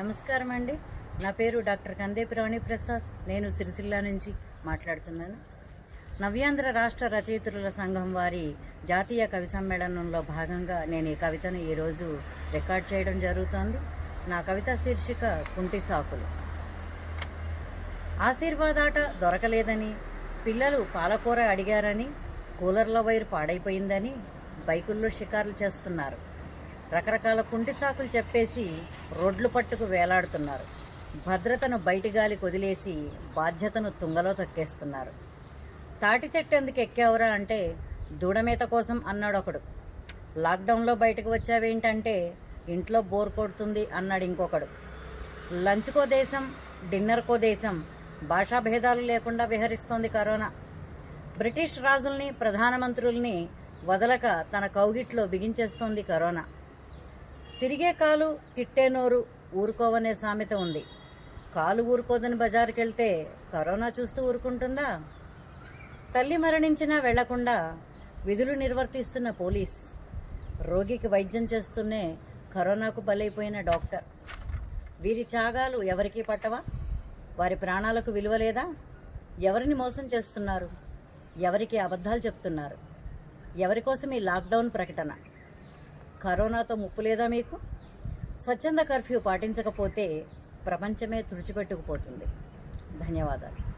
నమస్కారం అండి. నా పేరు డాక్టర్ కందేపి రాణి ప్రసాద్. నేను సిరిసిల్ల నుంచి మాట్లాడుతున్నాను. నవ్యాంధ్ర రాష్ట్ర రచయితరుల సంఘం వారి జాతీయ కవి సమ్మేళనంలో భాగంగా నేను ఈ కవితను ఈరోజు రికార్డ్ చేయడం జరుగుతోంది. నా కవిత శీర్షిక కుంటి సాకులు. ఆశీర్వాదాట దొరకలేదని పిల్లలు పాలకూర అడిగారని కూలర్ల వైర్ పాడైపోయిందని బైకుల్లో షికార్లు చేస్తున్నారు. రకరకాల కుంటి సాకులు చెప్పేసి రోడ్లు పట్టుకు వేలాడుతున్నారు. భద్రతను బయటి గాలి వదిలేసి బాధ్యతను తుంగలో తొక్కేస్తున్నారు. తాటి చెట్టు ఎందుకు ఎక్కావురా అంటే దూడమేత కోసం అన్నాడు ఒకడు. లాక్డౌన్లో బయటకు వచ్చావేంటంటే ఇంట్లో బోర్ కొడుతుంది అన్నాడు ఇంకొకడు. లంచ్కో దేశం డిన్నర్కో దేశం భాషా భేదాలు లేకుండా విహరిస్తోంది కరోనా. బ్రిటిష్ రాజుల్ని ప్రధానమంత్రుల్ని వదలక తన కౌగిట్లో బిగించేస్తోంది కరోనా. తిరిగే కాలు తిట్టే నోరు ఊరుకోవనే సామెత ఉంది. కాలు ఊరుకోదని బజారుకి వెళ్తే కరోనా చూస్తూ ఊరుకుంటుందా? తల్లి మరణించినా వెళ్ళకుండా విధులు నిర్వర్తిస్తున్న పోలీస్. రోగికి వైద్యం చేస్తూనే కరోనాకు బలైపోయిన డాక్టర్. వీరి త్యాగాలు ఎవరికీ పట్టవా? వారి ప్రాణాలకు విలువ లేదా? ఎవరిని మోసం చేస్తున్నారు? ఎవరికి అబద్ధాలు చెప్తున్నారు? ఎవరి కోసం ఈ లాక్డౌన్ ప్రకటన? కరోనాతో ముప్పు లేదా మీకు? స్వచ్ఛంద కర్ఫ్యూ పాటించకపోతే ప్రపంచమే తుడిచిపెట్టుకుపోతుంది. ధన్యవాదాలు.